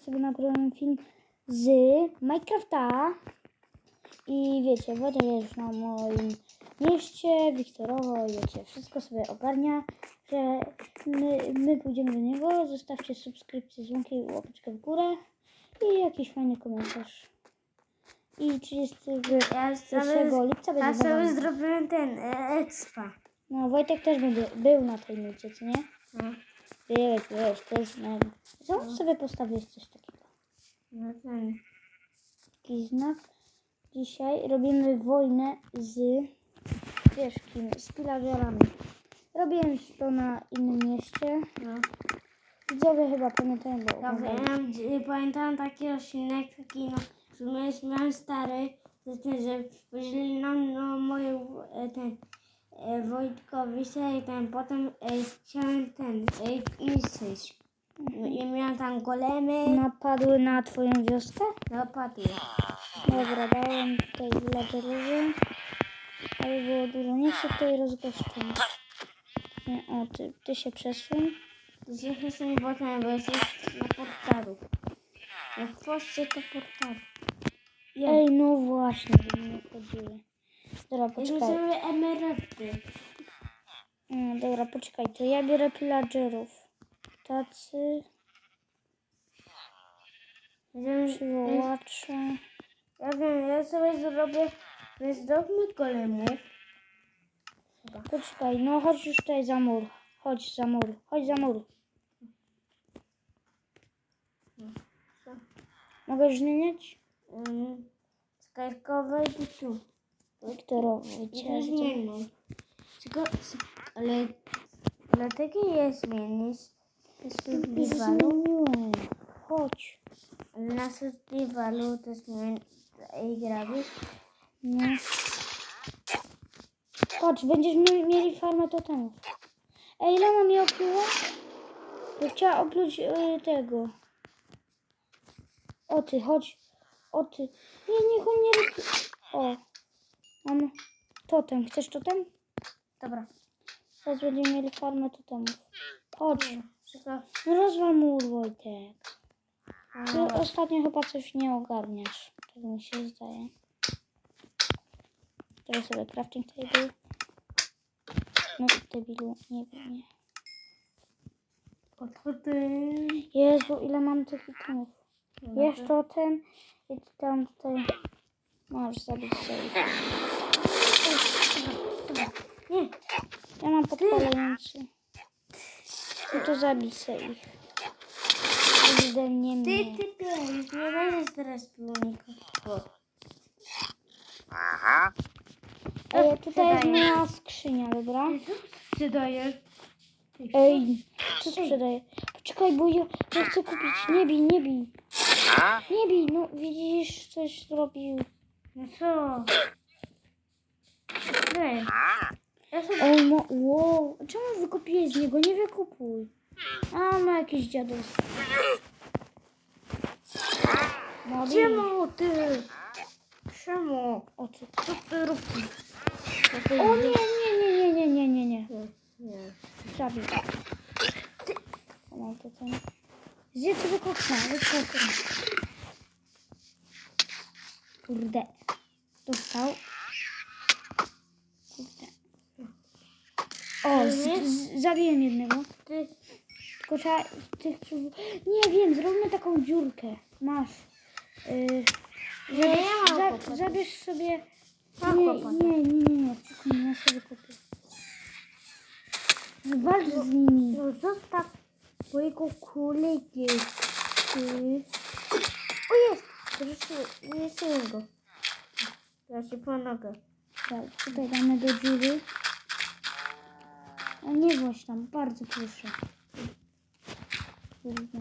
sobie nagrałem film z Minecrafta i wiecie, Wojtek jest na moim mieście, Wiktorowo, wiecie, wszystko sobie ogarnia, że my, my pójdziemy do niego, zostawcie subskrypcję, dzwonki, łapeczkę w górę i jakiś fajny komentarz. I 31 Ja sobie, lipca ja będzie sobie nowa- zrobiłem ten e, expa. No Wojtek też będzie, był na tej nucie, co nie? No, Byłeś, byłeś, też mega. Co sobie postawiłeś coś takiego? no ten. Taki znak. Dzisiaj robimy wojnę z wiesz kim, z pillagerami. Robiłem to na innym mieście. No. Widzowie chyba pamiętają, bo Ja wiem, gdzie- pamiętam taki odcinek, taki no, że my miałem stary, to ten, że powiedzieli nam no moje e, ten e, Wojtkowi se i ten potem e, chciałem ten e, niszczyć. I miałem tam golemy, Napadły na twoją wioskę? napadły. Dobra, dałem tutaj villagerowi. Ale było dużo. Niech się tutaj rozgoszczą. Nie, o, ty, ty się przesuń. Dzisiaj jestem potem, bo jesteś na portalu. Na chwoście to portalu. Ej, no właśnie, by mi nie chodziły. Dobra, poczekaj. sobie emeraldy. Mm, dobra, poczekaj, to ja biorę pillagerów. Tacy, Będziemy- przywołacze. Ja wiem, ja sobie zrobię, zróbmy golemów. Poczekaj, no chodź już tutaj za mur. Chodź za mur, chodź za mur. Mogę zmieniać? Skajkowe i tu. Cię. zmienię. Tylko, ale dlatego je zmienić. Survivalu. Chodź. Na survivalu to zmienię. I grabisz. No. Chodź, będziesz mi- mieli farmę totemów. Ej, ile mam je opluła? Bo chciała opluć y, tego. O ty, chodź. O ty. Nie, niech on nie robi. O. Mam totem. Chcesz totem? Dobra. Teraz będziemy mieli farmę totemów. Chodź. No mur, Wojtek. Ty ostatnio chyba coś nie ogarniasz. Tak mi się zdaje. Teraz sobie crafting table. No debilu, nie wiem, nie. Jezu, ile mam tych itemów. Jeszcze totem i tam tutaj masz zabić sobie. Nie, Ja mam podpalający. No to zabij sobie ich. Kurde, nie ty, mnie. ty pies, nie będziesz teraz pił nikogo. Ej, tutaj jest Sprzedaję. moja skrzynia, dobra? Ty dajesz? Ej, co sprzedaję? Poczekaj, bo ja, ja chcę kupić. Nie bij, nie bij. Nie bij, no widzisz, coś zrobił. No co? Nie. Ja sobie... No, wow. Czemu wykupiłeś z niego? Nie wykupuj. A, ma jakieś dziadostwo. No. Czemu ty? Czemu? O, ty. Co ty robisz? o nie, nie, nie, nie, nie, nie, nie, nie. Nie. Zabij. O, mam to ten. Zjedz. Kurde. Dostał. O, z, z, zabiłem jednego. Ty, Tylko trzeba tych Nie wiem, zróbmy taką dziurkę. Masz. Yy, Nie, ja za, zabierz sobie. Nie, nie, nie, nie, nie, spokojnie, ja sobie kupię. Walcz z nimi. no zostaw mojego kolegi. Ty. O jest! Syłem go. Ja się pomogę. Tak, tutaj damy do dziury. A nie właśnie tam, bardzo proszę. Kurde.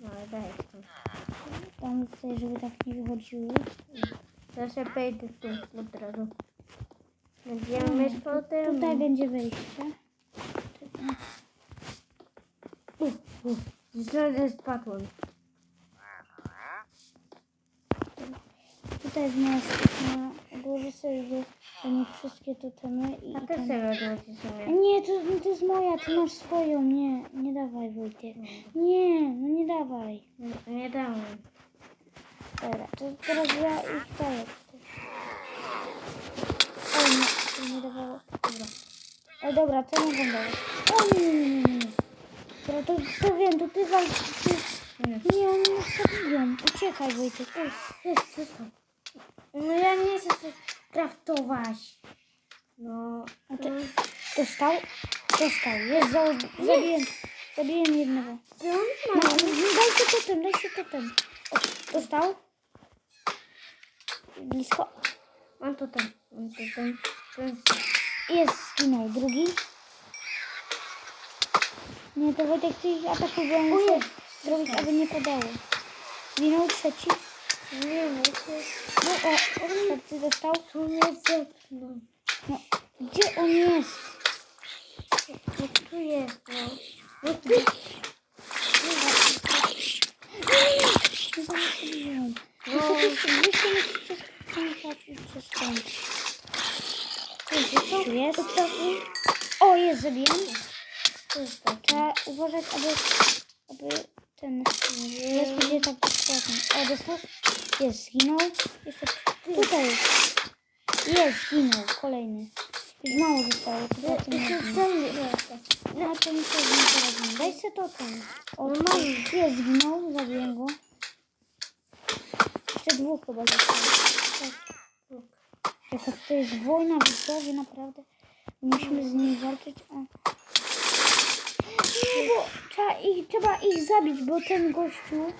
No, daj to. Tam tutaj, żeby tak nie wychodziły. Ja się wejdę tu od razu. Będziemy z potem. Tutaj będzie wejście. Znowu spadłem. tutaj moja skrzynka. Odłożę sobie nich wszystkie totemy i, A ty ten... sobie sobie. Nie, to, to jest moja, ty masz swoją. Nie, nie dawaj Wojtek. Nie, no nie dawaj. Nie, nie dałem. Dobra, to teraz ja ich daję. O nie, to nie dawało. Dobra. O dobra, to mogą dawać. O nie, nie, nie, nie, nie. Dobra, to, to wiem, to ty walcz. Ty... Nie. Nie, oni nas zabiją. Uciekaj Wojtek. Oj, Jest, co to? No ja nie chcę sobie kraftować. No, A to... ty dostał? Dostał. Jest, za, zabiłem. Zabiłem jednego. Ty on No, ma... daj się totem, daj się totem. O, dostał? Blisko. On tutaj. On tutaj. Ten... Jest, zginął. Drugi. Nie, to Wojtek, ty ich atakuj, bo ja muszę zrobić, aby nie. Nie no, to... No, o, o, ty dostał? To mnie zepnął. No, gdzie on jest? No tu jest, no. No. Nie zabiłem. No. No, ten. Tu jest. O, jest, zabiłem. To jest tak. Trzeba uważać, aby, aby ten nie będzie tak dokładnie. O, dostał? Jest, zginął. Jeszcze tutaj jest. Jest, zginął. Kolejny. Już mało zostało. To jednym. ten jest. No to mi się nie. Daj se to ten. O, No jest, zginął. Zabiłem go. Jeszcze dwóch chyba zostało. Tak. Jaka to jest wojna widzowie, naprawdę. Musimy z nimi walczyć. A... Nie, bo trzeba ich, trzeba ich zabić, bo ten gościu,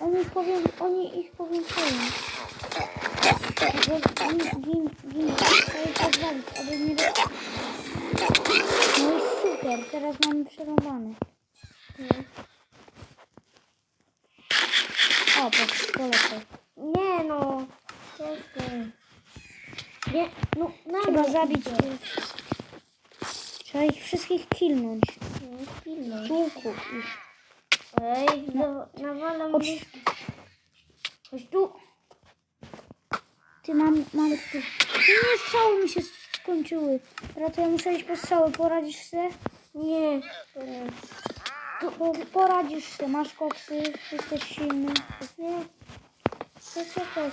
oni, powię, oni ich powiększają. Gin. Trzeba ich pozwolić, aby nie... No i super, teraz mamy przerąbane. O, polecę. Nie no. Czekaj. Nie, no na Trzeba mnie zabić ich. Trzeba ich wszystkich killnąć. No, ich. Ej, za- nawalam Chodź. Chodź tu. Ty mam, mam tu. Nie, strzały mi się skończyły. Teraz to ja muszę iść po strzały. Poradzisz se? Nie, to. Po, poradzisz se. Masz koksy. Jesteś silny. Nie. Co czekać?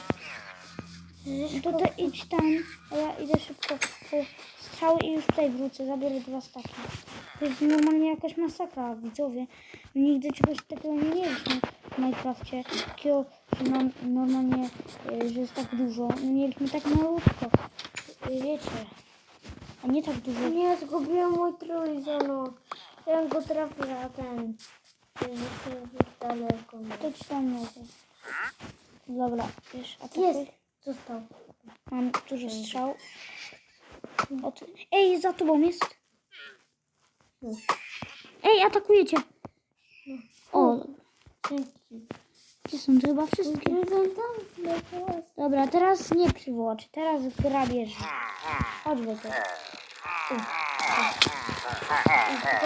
No to, to idź tam, a ja idę szybko po strzały i już tutaj wrócę. Zabiorę dwa staki. To jest normalnie jakaś masakra, widzowie. Nigdy czegoś takiego nie mieliśmy w Minecrafcie. Takiego, że nam normalnie, e, że jest tak dużo. My mieliśmy tak malutko. E, Wiecie. A nie tak dużo. Nie, zgubiłem mój trójzon. Ja go trafiła ten. Ten daleko. To ci tam nie Dobra, wiesz, a Jest. Został. Mam dużo strzał. Od... Ej, za tobą jest. Ej, atakujecie. O, Dzięki. gdzie są to chyba wszystkie? Jest. Dobra, teraz nie przywłocz, teraz grabież. Chodź do tego.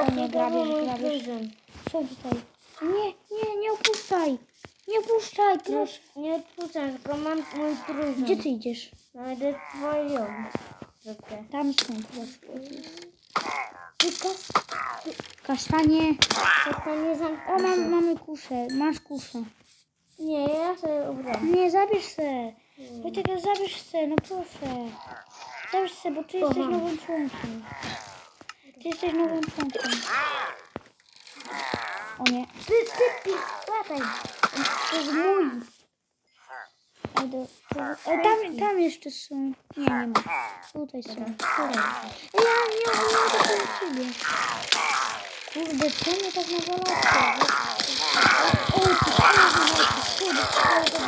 O nie, grabież, grabież. Są tutaj. Nie, nie, nie opuszczaj. Nie opuszczaj, proszę. Proszę, nie odpuszczam, tylko mam mój trójzon. Gdzie ty idziesz? Znajdę twoją. Tam są. Tylko Kasztanie. zostanie O, zamknięty. mam, mamy kuszę. Masz kuszę. Nie, ja sobie ubrałem. Nie, zabierz se. Wojtek, zabierz se, no proszę. Zabierz se, bo ty jesteś nowym członkiem. Ty jesteś nowym członkiem. O nie. Ty, ty, ty. To jest mój. E, tam, tam jeszcze są. Nie, nie ma. Tutaj są. Ej, Ja nie mam do ciebie. Kurde, co mnie tak nawalacie? O, ty kurde, kurde,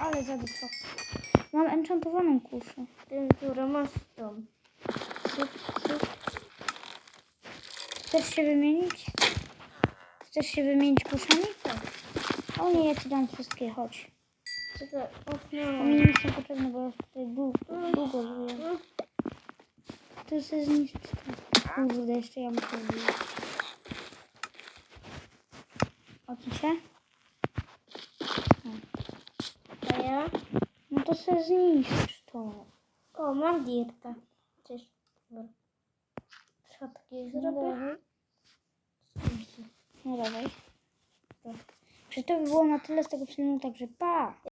ale zadyszko. Mam enchantowaną kuszę. Ten, który masz tą. Chcesz się wymienić? Chcesz się wymienić kuszami? Tak. O nie, ja ci dam wszystkie, chodź. Bo okno. mi nie potrzebne, bo ja tutaj długo, długo żyję. To się zniszczy. Kurde, jeszcze ja muszę wyjść. O, tu się? To ja? se zniszcz to. O, mam dirta. Cześć. Schodki zrobię. No dawaj. Że to by było na tyle z tego filmu, także pa!